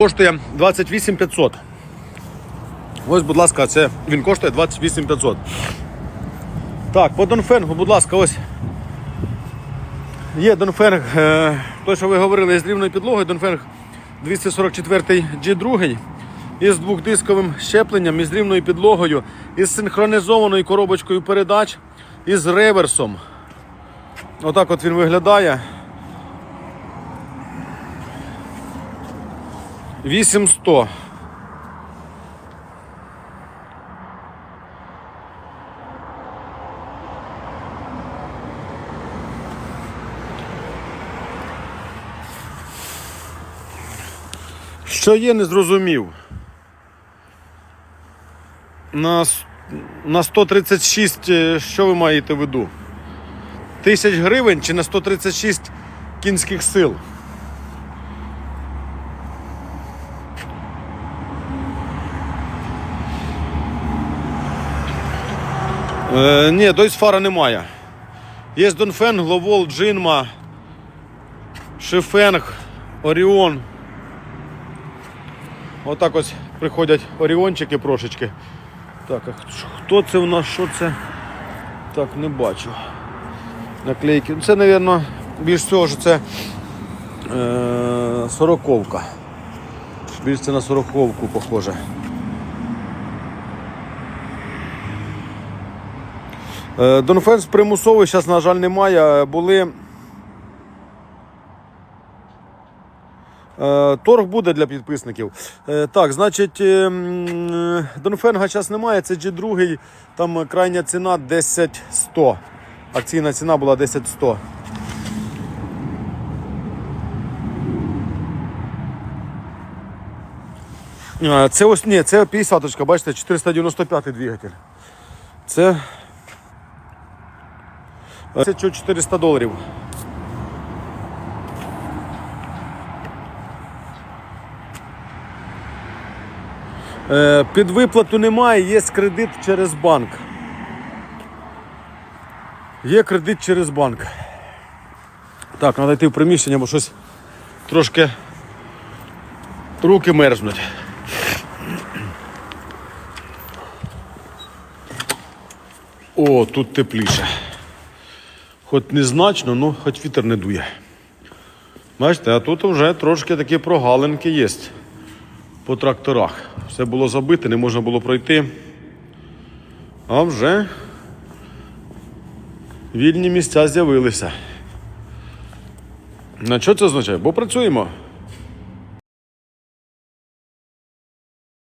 Коштує 28 500. Ось, будь ласка, це він коштує 28 500. Так, по Донфенгу, будь ласка, ось. Є Донфенг, е, той, що ви говорили, з рівною підлогою, Донфенг 244 G2 із двохдисковим щепленням, із рівною підлогою, із синхронізованою коробочкою передач, із реверсом. Отак от він виглядає. 8100. Що є, не зрозумів. На, на 136, е, що ви маєте в виду? Тисяч гривень чи на 136 кінських сил? Е, ні, дойс фара немає. Є Донфенг, Ловол, Джинма, Шифенг, Оріон. Отак ось приходять оріончики прошечки. Так, а хто- це у нас? Що це? Так, не бачу. Наклейки. Це, мабуть, більш всього, що це е, сороковка. Більш це на сороковку похоже. Донфенс примусовий, зараз, на жаль, немає. Були. Е, Торг буде для підписників. Е, Так, значить, е, Донфенга зараз немає, це G2, там крайня ціна 10100. Акційна ціна була 10100. Е, Це ось ні, це 50 бачите, 495 двигатель. Це. Це що 400 доларів. Е, Під виплату немає, є кредит через банк. Є кредит через банк. Так, треба йти в приміщення, бо щось трошки руки мерзнуть. О, тут тепліше. Хоч незначно, але хоч вітер не дує. Бачите, а тут вже трошки такі прогалинки є по тракторах. Все було забите, не можна було пройти. А вже вільні місця з'явилися. На що це означає? Бо працюємо.